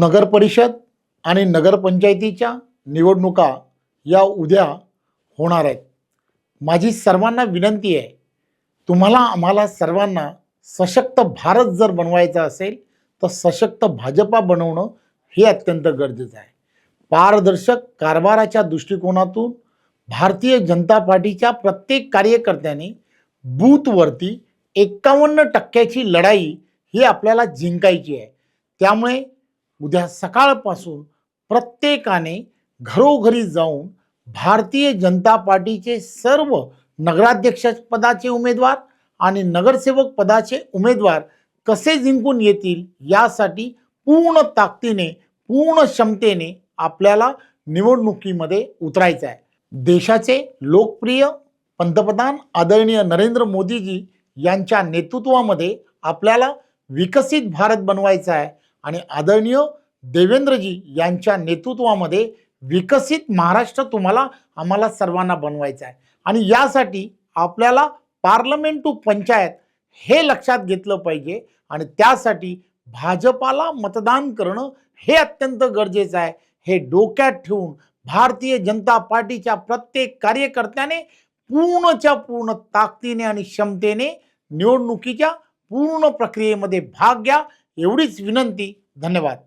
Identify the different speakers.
Speaker 1: नगरपरिषद आणि नगरपंचायतीच्या निवडणुका या उद्या होणार आहेत. माझी सर्वांना विनंती आहे तुम्हाला आम्हाला सर्वांना सशक्त भारत जर बनवायचा असेल तर सशक्त भाजपा बनवणं हे अत्यंत गरजेचं आहे. पारदर्शक कारभाराच्या दृष्टिकोनातून भारतीय जनता पार्टीच्या प्रत्येक कार्यकर्त्याने बूथवरती एक्कावन्न टक्क्याची लढाई ही आपल्याला जिंकायची आहे. त्यामुळे उद्या सकाळपासून प्रत्येकाने घरोघरी जाऊन भारतीय जनता पार्टीचे सर्व नगराध्यक्ष पदाचे उमेदवार आणि नगरसेवक पदाचे उमेदवार कसे जिंकून येतील यासाठी पूर्ण ताकदीने पूर्ण क्षमतेने आपल्याला निवडणुकीमध्ये उतरायचं आहे. देशाचे लोकप्रिय पंतप्रधान आदरणीय नरेंद्र मोदीजी यांच्या नेतृत्वामध्ये आपल्याला विकसित भारत बनवायचा आहे. आणि आदरणीय देवेंद्रजी यांच्या नेतृत्वामध्ये विकसित महाराष्ट्र तुम्हाला आम्हाला सर्वांना बनवायचा आहे. आणि यासाठी आपल्याला पार्लमेंट टू पंचायत हे लक्षात घेतलं पाहिजे आणि त्यासाठी भाजपाला मतदान करणं हे अत्यंत गरजेचं आहे. हे डोक्यात ठेवून भारतीय जनता पार्टीच्या प्रत्येक कार्यकर्त्याने पूर्णच्या पूर्ण ताकदीने आणि क्षमतेने निवडणुकीच्या पूर्ण प्रक्रियेमध्ये भाग घ्या. एवढीच विनंती. धन्यवाद.